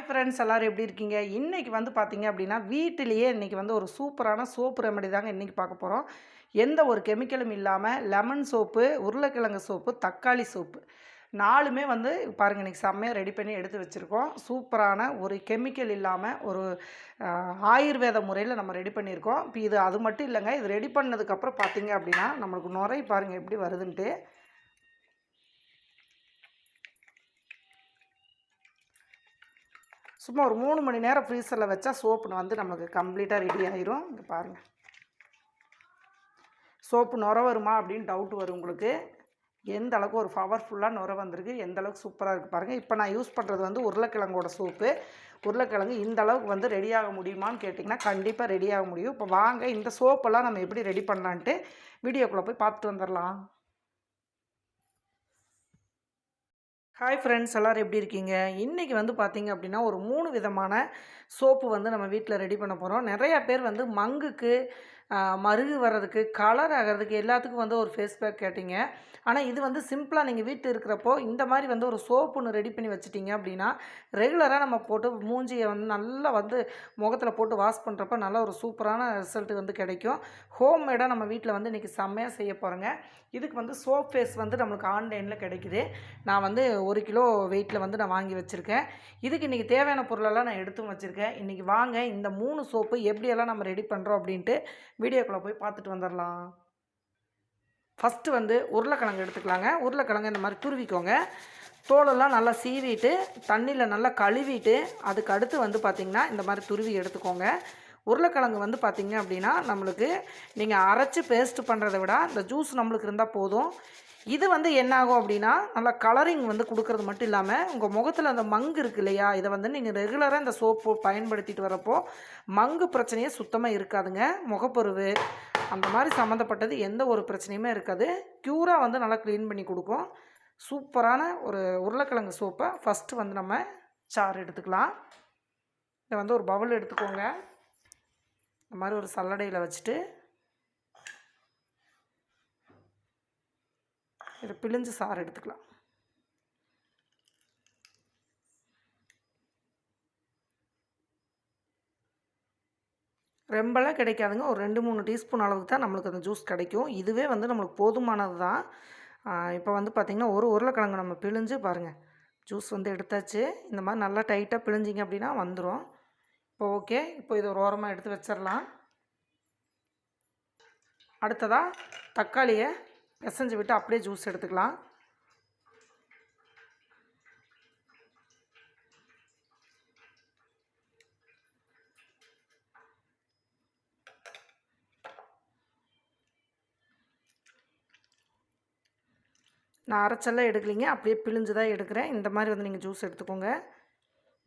Hi friends எல்லோரும் எப்படி இருக்கீங்க? இன்றைக்கி வந்து பார்த்தீங்க அப்படின்னா வீட்டிலேயே இன்றைக்கி வந்து ஒரு சூப்பரான சோப்பு ரெமெடி தாங்க இன்றைக்கி பார்க்க போகிறோம் எந்த ஒரு கெமிக்கலும் இல்லாமல் லெமன் சோப்பு உருளைக்கிழங்கு சோப்பு தக்காளி சோப்பு நாலுமே வந்து பாருங்கள் இன்றைக்கி செம்மையாக ரெடி பண்ணி எடுத்து வச்சுருக்கோம். சூப்பரான ஒரு கெமிக்கல் இல்லாமல் ஒரு ஆயுர்வேத முறையில் நம்ம ரெடி பண்ணியிருக்கோம். இப்போ இது அது மட்டும் இல்லைங்க இது ரெடி பண்ணதுக்கப்புறம் பார்த்தீங்க அப்படின்னா நம்மளுக்கு நுரை பாருங்கள் எப்படி வருதுன்ட்டு. சும்மா ஒரு மூணு மணி நேரம் ஃப்ரீசரில் வச்சா சோப்பு வந்து நமக்கு கம்ப்ளீட்டாக ரெடி ஆயிரும். இங்கே பாருங்கள் சோப்பு நுர வருமா அப்படின்னு டவுட் வரும் உங்களுக்கு. எந்த அளவுக்கு ஒரு பவர்ஃபுல்லாக நுர வந்திருக்கு எந்த அளவுக்கு சூப்பராக இருக்குது பாருங்கள் இப்போ நான் யூஸ் பண்ணுறது வந்து உருளைக்கிழங்கோட சோப்பு உருளைக்கிழங்கு இந்த அளவுக்கு வந்து ரெடியாக முடியுமான்னு கேட்டிங்கன்னா கண்டிப்பாக ரெடியாக முடியும். இப்போ வாங்க இந்த சோப்பெல்லாம் நம்ம எப்படி ரெடி பண்ணலான்ட்டு வீடியோக்குள்ளே போய் பார்த்துட்டு வந்துடலாம் ஹாய் ஃப்ரெண்ட்ஸ் எல்லோரும் எப்படி இருக்கீங்க? இன்றைக்கி வந்து பார்த்திங்க அப்படின்னா ஒரு மூணு விதமான சோப்பு வந்து நம்ம வீட்டில் ரெடி பண்ண போகிறோம் நிறையா பேர் வந்து மங்குக்கு மருகு வர்றதுக்கு கலர் ஆகிறதுக்கு எல்லாத்துக்கும் வந்து ஒரு ஃபேஸ் பேக் கேட்டிங்க. ஆனால் இது வந்து சிம்பிளாக நீங்கள் வீட்டில் இருக்கிறப்போ இந்த மாதிரி வந்து ஒரு சோப்பு ஒன்று ரெடி பண்ணி வச்சிட்டிங்க அப்படின்னா ரெகுலராக நம்ம போட்டு மூஞ்சியை வந்து நல்லா வந்து முகத்தில் போட்டு வாஷ் பண்ணுறப்ப நல்ல ஒரு சூப்பரான ரிசல்ட் வந்து கிடைக்கும். ஹோம் மேடாக நம்ம வீட்டில் வந்து இன்றைக்கி செம்மையாக செய்ய போகிறோங்க இதுக்கு வந்து சோப் ஃபேஸ் வந்து நம்மளுக்கு ஆன்லைனில் கிடைக்குது. நான் வந்து ஒரு கிலோ வெயிட்டில் வந்து நான் வாங்கி வச்சுருக்கேன். இதுக்கு இன்றைக்கி தேவையான பொருளெல்லாம் நான் எடுத்தும் வச்சுருக்கேன். இன்றைக்கி வாங்க இந்த மூணு சோப்பு எப்படியெல்லாம் நம்ம ரெடி பண்ணுறோம் அப்படின்ட்டு வீடியோக்குள்ளே போய் பார்த்துட்டு வந்துடலாம் ஃபஸ்ட்டு வந்து உருளைக்கிழங்கு எடுத்துக்கலாங்க. உருளைக்கிழங்கு இந்த மாதிரி துருவிக்கோங்க. தோலெல்லாம் நல்லா சீவிட்டு தண்ணியில் நல்லா கழுவிட்டு அதுக்கு அடுத்து வந்து பார்த்திங்கன்னா இந்த மாதிரி துருவி எடுத்துக்கோங்க. உருளைக்கிழங்கு வந்து பார்த்திங்க அப்படின்னா நம்மளுக்கு நீங்கள் அரைச்சி பேஸ்ட் பண்ணுறதை விட இந்த ஜூஸ் நம்மளுக்கு இருந்தால் போதும். இது வந்து என்னாகும் அப்படின்னா நல்லா கலரிங் வந்து கொடுக்கறது மட்டும் இல்லாமல் உங்கள் முகத்தில் அந்த மங்கு இருக்கு இல்லையா? இதை வந்து நீங்கள் ரெகுலராக இந்த சோப்பு பயன்படுத்திட்டு வரப்போ மங்கு பிரச்சனையே சுத்தமாக இருக்காதுங்க. முகப்பருவு அந்த மாதிரி சம்மந்தப்பட்டது எந்த ஒரு பிரச்சனையுமே இருக்காது. க்யூராக வந்து நல்லா க்ளீன் பண்ணி கொடுக்கும் சூப்பரான ஒரு உருளைக்கிழங்கு சோப்பை ஃபஸ்ட்டு வந்து நம்ம சாறு எடுத்துக்கலாம். இதை வந்து ஒரு பவுல் எடுத்துக்கோங்க. இந்த மாதிரி ஒரு சல்லடையில் வச்சுட்டு இதை பிழிஞ்சு சாறு எடுத்துக்கலாம். ரொம்பலாம் கிடைக்காதுங்க. ஒரு ரெண்டு மூணு டீஸ்பூன் அளவுக்கு தான் நம்மளுக்கு அந்த ஜூஸ் கிடைக்கும். இதுவே வந்து நம்மளுக்கு போதுமானது தான். இப்போ வந்து பார்த்திங்கன்னா ஒரு உருளைக்கிழங்கு நம்ம பிழிஞ்சு பாருங்கள் ஜூஸ் வந்து எடுத்தாச்சு. இந்த மாதிரி நல்லா டைட்டாக பிழிஞ்சிங்க அப்படின்னா வந்துடும் இப்போ ஓகே. இப்போ இதை ஒரு ஓரமாக எடுத்து வச்சிடலாம். அடுத்ததாக தக்காளியை பிசைஞ்சு விட்டு அப்படியே ஜூஸ் எடுத்துக்கலாம். நான் அரைச்செல்லாம் எடுக்கலிங்க. அப்படியே பிழிஞ்சு தான் எடுக்கிறேன். இந்த மாதிரி வந்து நீங்கள் ஜூஸ் எடுத்துக்கோங்க.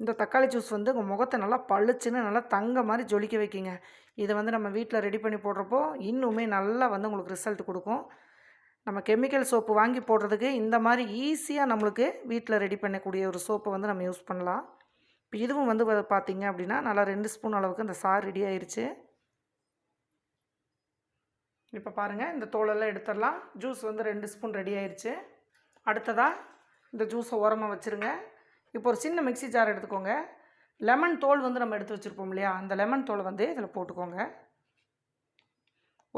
இந்த தக்காளி ஜூஸ் வந்து உங்கள் முகத்தை நல்லா பளிச்சுன்னு நல்லா தங்க மாதிரி ஜொலிக்க வைக்கிங்க. இதை வந்து நம்ம வீட்டில் ரெடி பண்ணி போடுறப்போ இன்னுமே நல்லா வந்து உங்களுக்கு ரிசல்ட் கொடுக்கும். நம்ம கெமிக்கல் சோப்பு வாங்கி போடுறதுக்கு இந்த மாதிரி ஈஸியாக நம்மளுக்கு வீட்டில் ரெடி பண்ணக்கூடிய ஒரு சோப்பை வந்து நம்ம யூஸ் பண்ணலாம். இப்போ இதுவும் வந்து வ- அப்படின்னா நல்லா ரெண்டு ஸ்பூன் அளவுக்கு இந்த சாறு ரெடி ஆயிடுச்சு இப்போ பாருங்கள் இந்த தோலெல்லாம் எடுத்துடலாம். ஜூஸ் வந்து ரெண்டு ஸ்பூன் ரெடி ஆயிடுச்சு அடுத்ததாக இந்த ஜூஸை உரமாக வச்சுருங்க. இப்போ ஒரு சின்ன மிக்ஸி ஜார் எடுத்துக்கோங்க. லெமன் தோல் வந்து நம்ம எடுத்து வச்சுருப்போம் இல்லையா? அந்த லெமன் தோலை வந்து இதில் போட்டுக்கோங்க.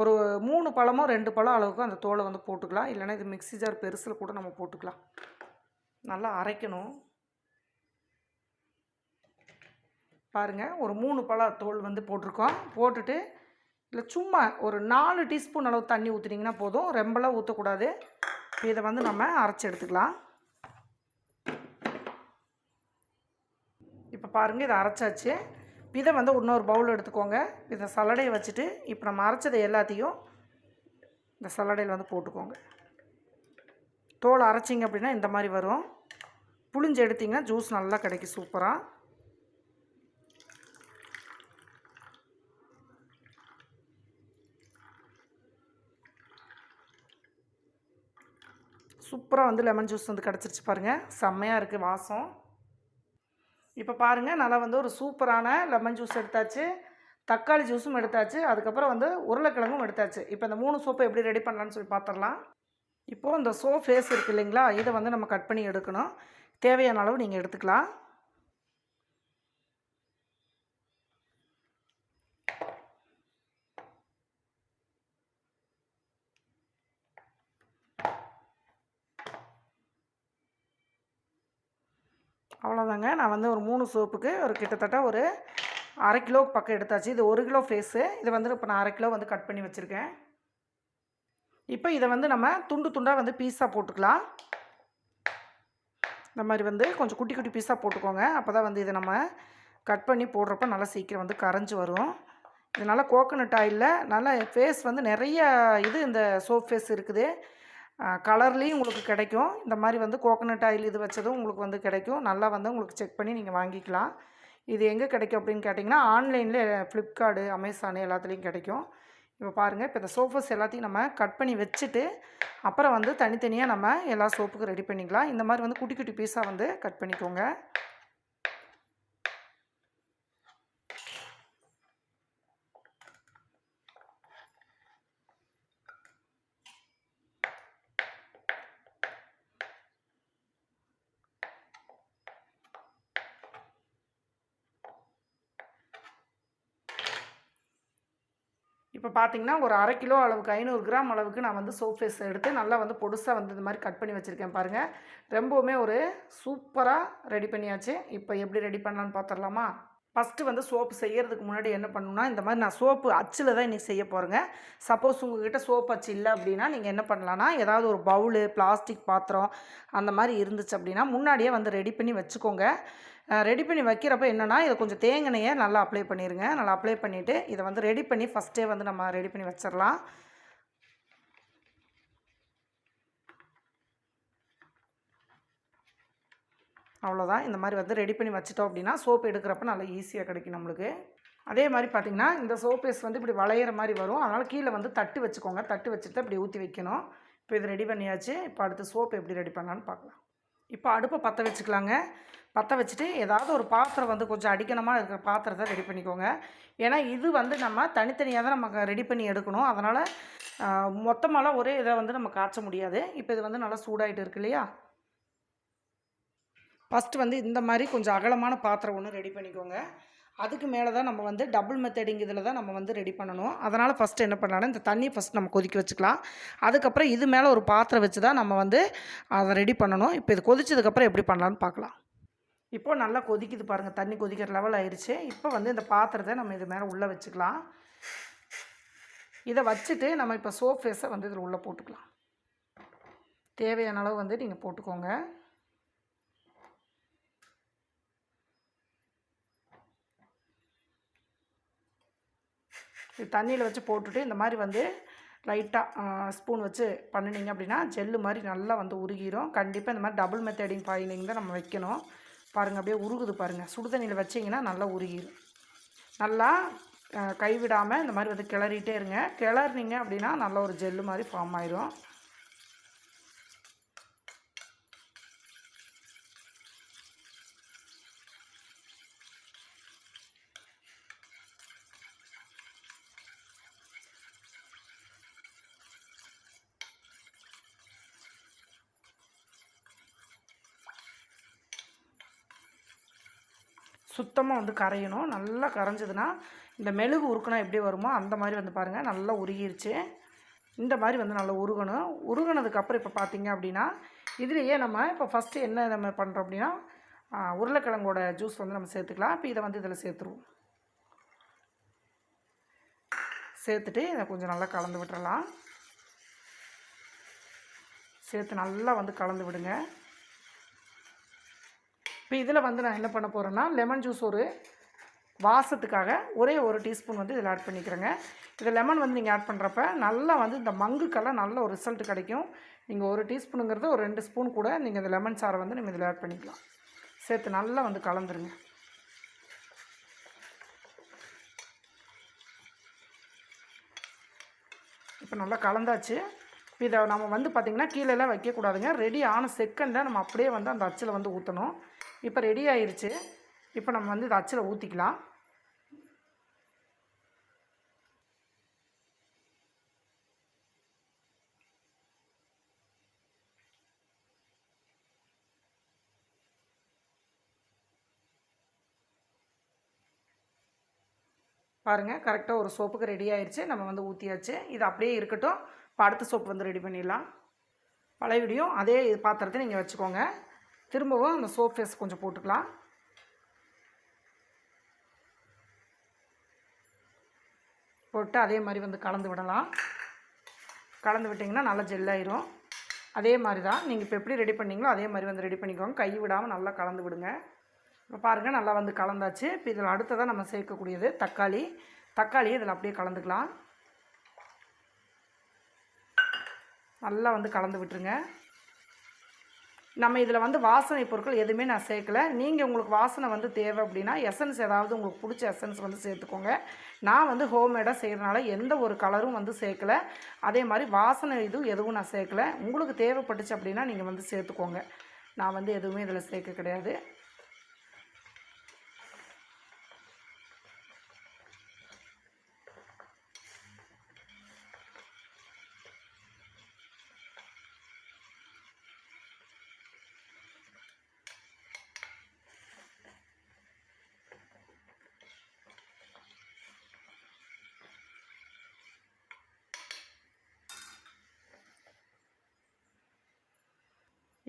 ஒரு மூணு பழமோ ரெண்டு பழம் அளவுக்கு அந்த தோலை வந்து போட்டுக்கலாம். இல்லைன்னா இது மிக்ஸி ஜார் பெருசில் கூட நம்ம போட்டுக்கலாம். நல்லா அரைக்கணும். பாருங்கள் ஒரு மூணு பழ தோல் வந்து போட்டிருக்கோம். போட்டுட்டு இல்லை சும்மா ஒரு நாலு டீஸ்பூன் அளவு தண்ணி ஊற்றுனீங்கன்னா போதும். ரொம்பலாம் ஊற்றக்கூடாது இதை வந்து நம்ம அரைச்சி எடுத்துக்கலாம். இப்போ பாருங்கள் இதை அரைச்சாச்சு. இதை வந்து இன்னொரு பவுல் எடுத்துக்கோங்க. இதை சலடையை வச்சுட்டு இப்போ நம்ம அரைச்சதை எல்லாத்தையும் இந்த சலடையில் வந்து போட்டுக்கோங்க. தோல் அரைச்சிங்க அப்படின்னா இந்த மாதிரி வரும். புளிஞ்சு எடுத்திங்கன்னா ஜூஸ் நல்லா கிடைக்கும் சூப்பராக சூப்பராக வந்து லெமன் ஜூஸ் வந்து கிடச்சிருச்சு பாருங்கள் செம்மையாக இருக்குது வாசம். இப்போ பாருங்கள் நல்லா வந்து ஒரு சூப்பரான லெமன் ஜூஸ் எடுத்தாச்சு. தக்காளி ஜூஸும் எடுத்தாச்சு. அதுக்கப்புறம் வந்து உருளைக்கிழங்கும் எடுத்தாச்சு. இப்போ இந்த மூணு சோப்பை எப்படி ரெடி பண்ணலான்னு சொல்லி பார்த்துடலாம் இப்போது இந்த சோ ஃபேஸ் இருக்குது இல்லைங்களா? இதை வந்து நம்ம கட் பண்ணி எடுக்கணும். தேவையான அளவு நீங்கள் எடுத்துக்கலாம். அவ்வளோதாங்க நான் வந்து ஒரு மூணு சோப்புக்கு ஒரு கிட்டத்தட்ட ஒரு அரை கிலோ பக்கம் எடுத்தாச்சு. இது ஒரு கிலோ ஃபேஸு இதை வந்து இப்போ நான் அரை கிலோ வந்து கட் பண்ணி வச்சுருக்கேன். இப்போ இதை வந்து நம்ம துண்டு துண்டாக வந்து பீஸாக போட்டுக்கலாம். இந்த மாதிரி வந்து கொஞ்சம் குட்டி குட்டி பீஸாக போட்டுக்கோங்க. அப்போ தான் வந்து இதை நம்ம கட் பண்ணி போடுறப்ப நல்லா சீக்கிரம் வந்து கரைஞ்சி வரும். இது நல்லா கோகோனட் ஆயிலில் நல்லா ஃபேஸ் வந்து நிறைய இது இந்த சோப் ஃபேஸ் இருக்குது. கலர்லேயும் உங்களுக்கு கிடைக்கும். இந்த மாதிரி வந்து கோகனட் ஆயில் இது வச்சதும் உங்களுக்கு வந்து கிடைக்கும். நல்லா வந்து உங்களுக்கு செக் பண்ணி நீங்கள் வாங்கிக்கலாம். இது எங்கே கிடைக்கும் அப்படின்னு கேட்டிங்கன்னா ஆன்லைனில் ஃப்ளிப்கார்டு அமேசானு எல்லாத்துலேயும் கிடைக்கும். இப்போ பாருங்கள் இப்போ இந்த சோஃபஸ் எல்லாத்தையும் நம்ம கட் பண்ணி வச்சுட்டு அப்புறம் வந்து தனித்தனியாக நம்ம எல்லா சோப்புக்கும் ரெடி பண்ணிக்கலாம். இந்த மாதிரி வந்து குட்டி குட்டி பீஸாக வந்து கட் பண்ணிக்கோங்க. பார்த்தீங்கன்னா ஒரு அரை கிலோ அளவுக்கு ஐநூறு கிராம் அளவுக்கு நான் வந்து சோப் ஃபேஸ் எடுத்து நல்லா வந்து பொடுசாக வந்து இந்த மாதிரி கட் பண்ணி வச்சுருக்கேன் பாருங்கள் ரொம்பவுமே ஒரு சூப்பராக ரெடி பண்ணியாச்சு. இப்போ எப்படி ரெடி பண்ணலான்னு பார்த்துடலாமா ஃபஸ்ட்டு வந்து சோப்பு செய்கிறதுக்கு முன்னாடி என்ன பண்ணணும்னா இந்த மாதிரி நான் சோப்பு அச்சில் தான் இன்றைக்கி செய்ய போகிறேங்க சப்போஸ் உங்கள்கிட்ட சோப்பு அச்சு இல்லை அப்படின்னா நீங்கள் என்ன பண்ணலான்னா ஏதாவது ஒரு பவுலு பிளாஸ்டிக் பாத்திரம் அந்த மாதிரி இருந்துச்சு அப்படின்னா முன்னாடியே வந்து ரெடி பண்ணி வச்சுக்கோங்க. ரெடி பண்ணி வைக்கிறப்ப என்னென்னா இதை கொஞ்சம் தேங்கினையை நல்லா அப்ளை பண்ணிடுங்க நல்லா அப்ளை பண்ணிவிட்டு இதை வந்து ரெடி பண்ணி ஃபஸ்ட்டே வந்து நம்ம ரெடி பண்ணி வச்சிடலாம். அவ்வளோதான் இந்த மாதிரி வந்து ரெடி பண்ணி வச்சிட்டோம் அப்படின்னா சோப் எடுக்கிறப்ப நல்லா ஈஸியாக கிடைக்கும் நம்மளுக்கு. அதே மாதிரி பார்த்திங்கன்னா இந்த சோப்பேஸ் வந்து இப்படி வளையிற மாதிரி வரும். அதனால் கீழே வந்து தட்டு வச்சுக்கோங்க. தட்டு வச்சுட்டு அப்படி ஊற்றி வைக்கணும். இப்போ இது ரெடி பண்ணியாச்சு. இப்போ அடுத்து சோப் எப்படி ரெடி பண்ணலான்னு பார்க்கலாம் இப்போ அடுப்பை பற்ற வச்சுக்கலாங்க. பற்ற வச்சுட்டு ஏதாவது ஒரு பாத்திரம் வந்து கொஞ்சம் அடிக்கணமாக இருக்கிற பாத்திரத்தை ரெடி பண்ணிக்கோங்க. ஏன்னா இது வந்து நம்ம தனித்தனியாக தான் நம்ம ரெடி பண்ணி எடுக்கணும். அதனால் மொத்தமாலாம் ஒரே இதை வந்து நம்ம காய்ச்ச முடியாது. இப்போ இது வந்து நல்லா சூடாகிட்டு இருக்கு இல்லையா? ஃபஸ்ட்டு வந்து இந்த மாதிரி கொஞ்சம் அகலமான பாத்திரம் ஒன்று ரெடி பண்ணிக்கோங்க. அதுக்கு மேலே தான் நம்ம வந்து டபுள் மெத்தடிங் இதில் தான் நம்ம வந்து ரெடி பண்ணணும். அதனால் ஃபஸ்ட்டு என்ன பண்ணலாம்னா இந்த தண்ணியை ஃபஸ்ட் நம்ம கொதிக்க வச்சுக்கலாம். அதுக்கப்புறம் இது மேலே ஒரு பாத்திரம் வச்சு தான் நம்ம வந்து அதை ரெடி பண்ணணும். இப்போ இது கொதிச்சதுக்கப்புறம் எப்படி பண்ணலான்னு பார்க்கலாம். இப்போது நல்லா கொதிக்குது பாருங்கள் தண்ணி கொதிக்கிற லெவல் ஆயிடுச்சு இப்போ வந்து இந்த பாத்திரத்தை நம்ம இது மேலே உள்ளே வச்சுக்கலாம். இதை வச்சுட்டு நம்ம இப்போ சோப் ஃபேஸை வந்து இதில் உள்ளே போட்டுக்கலாம். தேவையான அளவு வந்து நீங்கள் போட்டுக்கோங்க. தண்ணியில் வச்சு போட்டுட்டு இந்த மாதிரி வந்து லைட்டாக ஸ்பூன் வச்சு பண்ணினீங்க அப்படின்னா ஜெல்லு மாதிரி நல்லா வந்து உருகிரும். கண்டிப்பாக இந்த மாதிரி டபுள் மெத்தடிங் பாயினிங் தான் நம்ம வைக்கணும். பாருங்கள் அப்படியே உருகுது பாருங்கள் சுடுதண்ணியில் வச்சிங்கன்னா நல்லா உருகிரும். நல்லா கைவிடாமல் இந்த மாதிரி வந்து கிளறிட்டே இருங்க. கிளறினீங்க அப்படின்னா நல்ல ஒரு ஜெல்லு மாதிரி ஃபார்ம் ஆயிரும். சுத்தமாக வந்து கரையணும். நல்லா கரைஞ்சதுன்னா இந்த மெழுகு உருக்குனா எப்படி வருமோ அந்த மாதிரி வந்து பாருங்கள் நல்லா உருகிருச்சு. இந்த மாதிரி வந்து நல்லா உருகணும். உருகினதுக்கப்புறம் இப்போ பார்த்தீங்க அப்படின்னா இதுலேயே நம்ம இப்போ ஃபஸ்ட்டு என்ன நம்ம பண்ணுறோம் அப்படின்னா உருளைக்கிழங்கோட ஜூஸ் வந்து நம்ம சேர்த்துக்கலாம். இப்போ இதை வந்து இதில் சேர்த்துருவோம். சேர்த்துட்டு இதை கொஞ்சம் நல்லா கலந்து விட்டுறலாம். சேர்த்து நல்லா வந்து கலந்து விடுங்க. இப்போ இதில் வந்து நான் என்ன பண்ண போகிறேன்னா லெமன் ஜூஸ் ஒரு வாசத்துக்காக ஒரே ஒரு டீஸ்பூன் வந்து இதில் ஆட் பண்ணிக்கிறேங்க. இது லெமன் வந்து நீங்கள் ஆட் பண்ணுறப்ப நல்லா வந்து இந்த மங்குக்கெல்லாம் நல்ல ஒரு ரிசல்ட் கிடைக்கும். நீங்கள் ஒரு டீஸ்பூனுங்கிறது ஒரு ரெண்டு ஸ்பூன் கூட நீங்கள் இந்த லெமன் சாரை வந்து நீங்கள் இதில் ஆட் பண்ணிக்கலாம். சேர்த்து நல்லா வந்து கலந்துருங்க. இப்போ நல்லா கலந்தாச்சு. இதை நம்ம வந்து பார்த்திங்கன்னா கீழேலாம் வைக்கக்கூடாதுங்க. ரெடி ஆன செகண்டில் நம்ம அப்படியே வந்து அந்த அச்சில் வந்து ஊற்றணும் இப்போ ரெடி ஆயிடுச்சு இப்போ நம்ம வந்து இதை அச்சில் ஊற்றிக்கலாம் பாருங்கள் கரெக்டாக ஒரு சோப்புக்கு ரெடி ஆயிடுச்சு நம்ம வந்து ஊற்றியாச்சு இது அப்படியே இருக்கட்டும். இப்போ அடுத்த சோப்பு வந்து ரெடி பண்ணிடலாம். பழைய விடியும் அதே பாத்திரத்தை நீங்கள் வச்சுக்கோங்க. திரும்பவும் அந்த சோப் ஃபேஸ் கொஞ்சம் போட்டுக்கலாம். போட்டு அதே மாதிரி வந்து கலந்து விடலாம். கலந்து விட்டிங்கன்னா நல்லா ஜெல்லாயிரும் அதே மாதிரி தான் நீங்கள் இப்போ எப்படி ரெடி பண்ணீங்களோ அதே மாதிரி வந்து ரெடி பண்ணிக்கோங்க. கை விடாமல் நல்லா கலந்து விடுங்க. இப்போ பாருங்கள் நல்லா வந்து கலந்தாச்சு. இப்போ இதில் அடுத்ததாக நம்ம சேர்க்கக்கூடியது தக்காளி. தக்காளி இதில் அப்படியே கலந்துக்கலாம். நல்லா வந்து கலந்து விட்டுருங்க. நம்ம இதில் வந்து வாசனை பொருட்கள் எதுவுமே நான் சேர்க்கல. நீங்கள் உங்களுக்கு வாசனை வந்து தேவை அப்படின்னா எசன்ஸ் ஏதாவது உங்களுக்கு பிடிச்ச எசன்ஸ் வந்து சேர்த்துக்கோங்க. நான் வந்து ஹோம்மேடாக செய்கிறனால எந்த ஒரு கலரும் வந்து சேர்க்கல. அதே மாதிரி வாசனை இதுவும் எதுவும் நான் சேர்க்கல. உங்களுக்கு தேவைப்பட்டுச்சு அப்படின்னா நீங்கள் வந்து சேர்த்துக்கோங்க. நான் வந்து எதுவுமே இதில் சேர்க்க கிடையாது.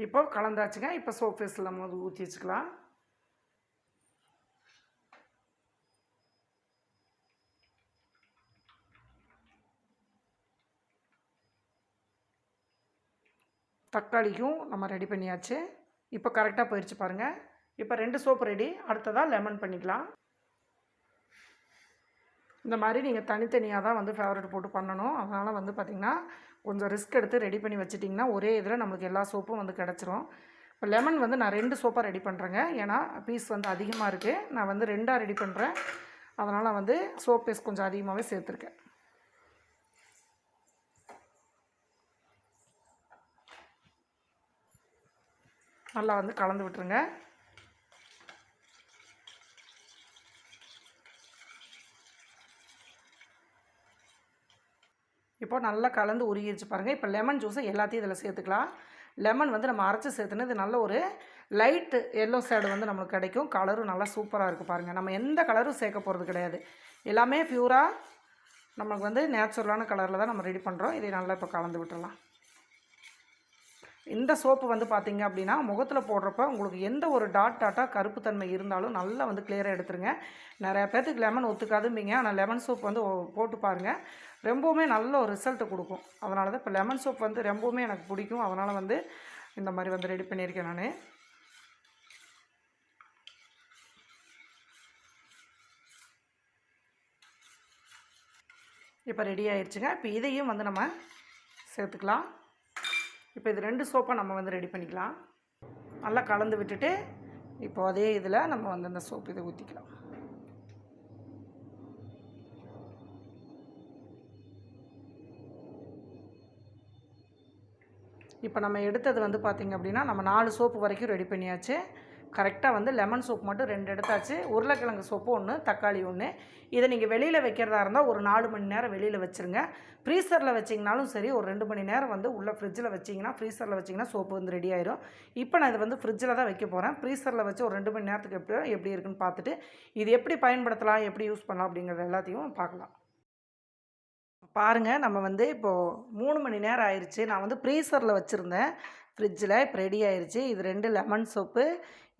இப்போ கலந்தாச்சுங்க. இப்போ சோப் ஃபேஸில் நம்ம வந்து ஊற்றி வச்சுக்கலாம். தக்காளிக்கும் நம்ம ரெடி பண்ணியாச்சு. இப்போ கரெக்டாக போயிடுச்சு பாருங்கள் இப்போ ரெண்டு சோப்பு ரெடி அடுத்ததாக லெமன் பண்ணிக்கலாம். இந்த மாதிரி நீங்கள் தனித்தனியாக தான் வந்து ஃபேவரட் போட்டு பண்ணணும். அதனால் வந்து பார்த்திங்கன்னா கொஞ்சம் ரிஸ்க் எடுத்து ரெடி பண்ணி வச்சிட்டிங்கன்னா ஒரே இதில் நம்மளுக்கு எல்லா சோப்பும் வந்து கிடச்சிரும். இப்போ லெமன் வந்து நான் ரெண்டு சோப்பாக ரெடி பண்ணுறேங்க ஏன்னா பீஸ் வந்து அதிகமாக இருக்குது நான் வந்து ரெண்டாக ரெடி பண்ணுறேன் அதனால் வந்து சோப் பீஸ் கொஞ்சம் அதிகமாகவே சேர்த்துருக்கேன். நல்லா வந்து கலந்து விட்டுருங்க. இப்போ நல்லா கலந்து உருகிடுச்சு பாருங்கள் இப்போ லெமன் ஜூஸை எல்லாத்தையும் இதில் சேர்த்துக்கலாம். லெமன் வந்து நம்ம அரைச்சி சேர்த்துனது நல்ல ஒரு லைட்டு எல்லோ ஷேடு வந்து நம்மளுக்கு கிடைக்கும். கலரும் நல்லா சூப்பராக இருக்குது பாருங்கள் நம்ம எந்த கலரும் சேர்க்க போகிறது கிடையாது. எல்லாமே பியூராக நம்மளுக்கு வந்து நேச்சுரலான கலரில் தான் நம்ம ரெடி பண்ணுறோம் இதை நல்லா இப்போ கலந்து விட்டுடலாம் இந்த சோப்பு வந்து பார்த்திங்க அப்படின்னா முகத்தில் போடுறப்ப உங்களுக்கு எந்த ஒரு டாட் டாட்டாக கருப்புத்தன்மை இருந்தாலும் நல்லா வந்து கிளியராக எடுத்துருங்க. நிறையா பேர்த்துக்கு லெமன் ஒத்துக்காதும்பீங்க. ஆனால் லெமன் சோப் வந்து போட்டு பாருங்கள் ரொம்பவுமே நல்ல ஒரு ரிசல்ட்டை கொடுக்கும். அதனால தான் இப்போ லெமன் சோப் வந்து ரொம்பவுமே எனக்கு பிடிக்கும். அதனால் வந்து இந்த மாதிரி வந்து ரெடி பண்ணியிருக்கேன் நான். இப்போ ரெடி ஆயிடுச்சுங்க இப்போ இதையும் வந்து நம்ம சேர்த்துக்கலாம். இப்போ இது ரெண்டு சோப்பை நம்ம வந்து ரெடி பண்ணிக்கலாம். நல்லா கலந்து விட்டுட்டு இப்போ அதே இதில் நம்ம வந்து அந்த சோப்பு இதை ஊற்றிக்கலாம் இப்போ நம்ம எடுத்தது வந்து பார்த்திங்க அப்படின்னா நம்ம நாலு சோப்பு வரைக்கும் ரெடி பண்ணியாச்சு. கரெக்டாக வந்து லெமன் சோப் மட்டும் ரெண்டு எடுத்தாச்சு. உருளைக்கிழங்கு சோப்பு ஒன்று தக்காளி ஒன்று இதை நீங்கள் வெளியில் வைக்கிறதா இருந்தால் ஒரு நாலு மணி நேரம் வெளியில் வச்சுருங்க. ஃப்ரீசரில் வச்சிங்கனாலும் சரி ஒரு ரெண்டு மணி நேரம் வந்து உள்ளே ஃப்ரிட்ஜில் வச்சிங்கன்னா ஃப்ரீசரில் வச்சிங்கன்னா சோப்பு வந்து ரெடி ஆயிரும். இப்போ நான் இது வந்து ஃப்ரிட்ஜில் தான் வைக்க போகிறேன் ஃப்ரீசரில் வச்சு ஒரு ரெண்டு மணி நேரத்துக்கு எப்படி எப்படி இருக்குன்னு பார்த்துட்டு இது எப்படி பயன்படுத்தலாம் எப்படி யூஸ் பண்ணலாம் அப்படிங்கிறது எல்லாத்தையும் பார்க்கலாம். பாருங்கள் நம்ம வந்து இப்போது மூணு மணி நேரம் ஆயிடுச்சு நான் வந்து ஃப்ரீசரில் வச்சுருந்தேன். ஃப்ரிட்ஜில் இப்போ ரெடி ஆயிடுச்சு இது ரெண்டு லெமன் சோப்பு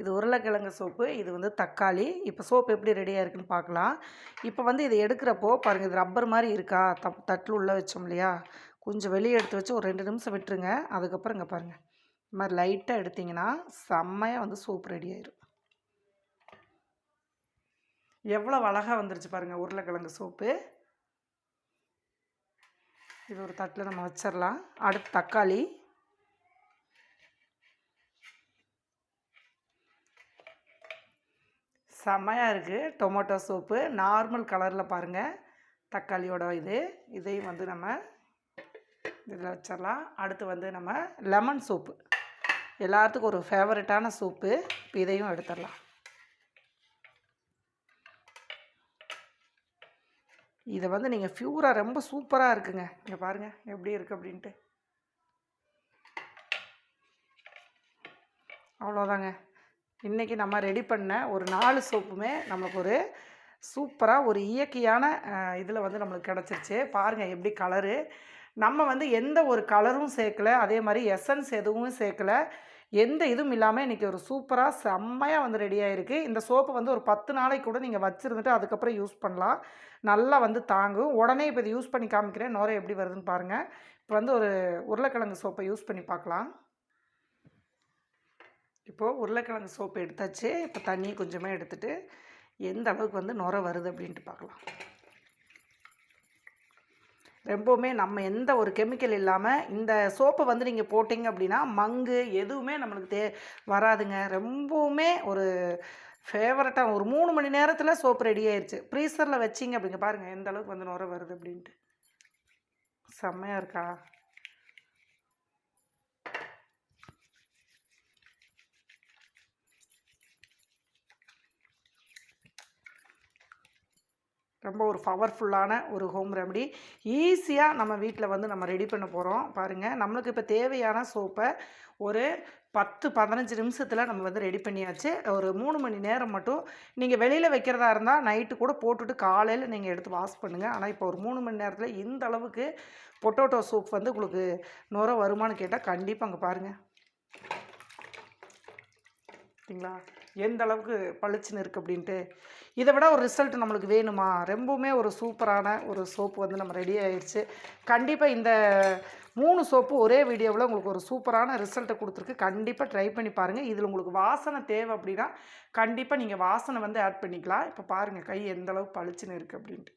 இது உருளைக்கிழங்கு சோப்பு இது வந்து தக்காளி. இப்போ சோப்பு எப்படி ரெடியாக இருக்குன்னு பார்க்கலாம் இப்போ வந்து இதை எடுக்கிறப்போ பாருங்கள் இது ரப்பர் மாதிரி இருக்கா? தப் தட்டில் உள்ளே வச்சோம் இல்லையா? கொஞ்சம் வெளியே எடுத்து வச்சு ஒரு ரெண்டு நிமிஷம் விட்டுருங்க. அதுக்கப்புறம் இங்கே பாருங்கள் இந்த மாதிரி லைட்டாக எடுத்திங்கன்னா செம்மையாக வந்து சோப்பு ரெடி ஆயிடும் எவ்வளோ அழகாக வந்துருச்சு பாருங்கள் உருளைக்கிழங்கு சோப்பு இது ஒரு தட்டில் நம்ம வச்சிடலாம் அடுத்து தக்காளி. செம்மையாக இருக்குது டொமேட்டோ சோப்பு. நார்மல் கலரில் பாருங்கள் தக்காளியோட இது. இதையும் வந்து நம்ம இதில் வச்சிடலாம் அடுத்து வந்து நம்ம லெமன் சோப்பு. எல்லாத்துக்கும் ஒரு ஃபேவரட்டான சோப்பு. இப்போ இதையும் எடுத்துடலாம் இதை வந்து நீங்கள் ஃப்யூராக ரொம்ப சூப்பராக இருக்குங்க. இங்கே பாருங்கள் எப்படி இருக்குது அப்படின்ட்டு. அவ்வளோதாங்க இன்றைக்கி நம்ம ரெடி பண்ண ஒரு நாலு சோப்புமே நமக்கு ஒரு சூப்பராக ஒரு இயற்கையான இதில் வந்து நம்மளுக்கு கிடச்சிருச்சு. பாருங்கள் எப்படி கலரு நம்ம வந்து எந்த ஒரு கலரும் சேர்க்கல. அதே மாதிரி எசன்ஸ் எதுவும் சேர்க்கல. எந்த இதுவும் இல்லாமல் இன்றைக்கி ஒரு சூப்பராக செம்மையாக வந்து ரெடி ஆகிருக்கு இந்த சோப்பு வந்து ஒரு பத்து நாளைக்கு கூட நீங்கள் வச்சுருந்துட்டு அதுக்கப்புறம் யூஸ் பண்ணலாம். நல்லா வந்து தாங்கும். உடனே இப்போ இது யூஸ் பண்ணி காமிக்கிறேன். நோரை எப்படி வருதுன்னு பாருங்கள் இப்போ வந்து ஒரு உருளைக்கிழங்கு சோப்பை யூஸ் பண்ணி பார்க்கலாம். இப்போது உருளைக்கிழங்கு சோப்பு எடுத்தாச்சு. இப்போ தண்ணி கொஞ்சமாக எடுத்துகிட்டு எந்த அளவுக்கு வந்து நுரை வருது அப்படின்ட்டு பார்க்கலாம். ரொம்பவுமே நம்ம எந்த ஒரு கெமிக்கல் இல்லாமல் இந்த சோப்பை வந்து நீங்கள் போட்டிங்க அப்படின்னா மங்கு எதுவுமே நம்மளுக்கு தே வராதுங்க. ரொம்பவுமே ஒரு ஃபேவரட்டாக ஒரு மூணு மணி நேரத்தில் சோப்பு ரெடி ஆயிடுச்சு ப்ரீசரில் வச்சிங்க அப்படிங்க பாருங்கள் எந்த அளவுக்கு வந்து நுர வருது அப்படின்ட்டு. செம்மையாக இருக்கா? ரொம்ப ஒரு பவர்ஃபுல்லான ஒரு ஹோம் ரெமடி ஈஸியாக நம்ம வீட்டில் வந்து நம்ம ரெடி பண்ண போகிறோம் பாருங்கள் நம்மளுக்கு இப்போ தேவையான சோப்பை ஒரு பத்து பதினஞ்சு நிமிஷத்தில் நம்ம வந்து ரெடி பண்ணியாச்சு. ஒரு மூணு மணி நேரம் மட்டும் நீங்கள் வெளியில் வைக்கிறதா இருந்தால் நைட்டு கூட போட்டுட்டு காலையில் நீங்கள் எடுத்து வாஷ் பண்ணுங்கள் ஆனால் இப்போ ஒரு மூணு மணி நேரத்தில் இந்த அளவுக்கு பொட்டோட்டோ சூப் வந்து உங்களுக்கு நுர வருமானு கேட்டால் கண்டிப்பாக அங்கே பாருங்கள் சரிங்களா எந்த அளவுக்கு பளிச்சுன்னு இருக்குது அப்படின்ட்டு. இதை விட ஒரு ரிசல்ட் நம்மளுக்கு வேணுமா? ரொம்பவுமே ஒரு சூப்பரான ஒரு சோப்பு வந்து நம்ம ரெடி ஆயிடுச்சு கண்டிப்பாக இந்த மூணு சோப்பு ஒரே வீடியோவில் உங்களுக்கு ஒரு சூப்பரான ரிசல்ட்டை கொடுத்துருக்கு. கண்டிப்பாக ட்ரை பண்ணி பாருங்கள் இதில் உங்களுக்கு வாசனை தேவை அப்படின்னா கண்டிப்பாக நீங்கள் வாசனை வந்து ஆட் பண்ணிக்கலாம். இப்போ பாருங்கள் கை எந்த அளவுக்கு பளிச்சுன்னு இருக்குது அப்படின்ட்டு.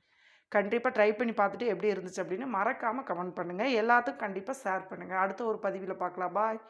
கண்டிப்பாக ட்ரை பண்ணி பார்த்துட்டு எப்படி இருந்துச்சு அப்படின்னு மறக்காமல் கமெண்ட் பண்ணுங்கள் எல்லாத்துக்கும் கண்டிப்பாக ஷேர் பண்ணுங்கள் அடுத்த ஒரு பதிவில் பார்க்கலாம். பாய்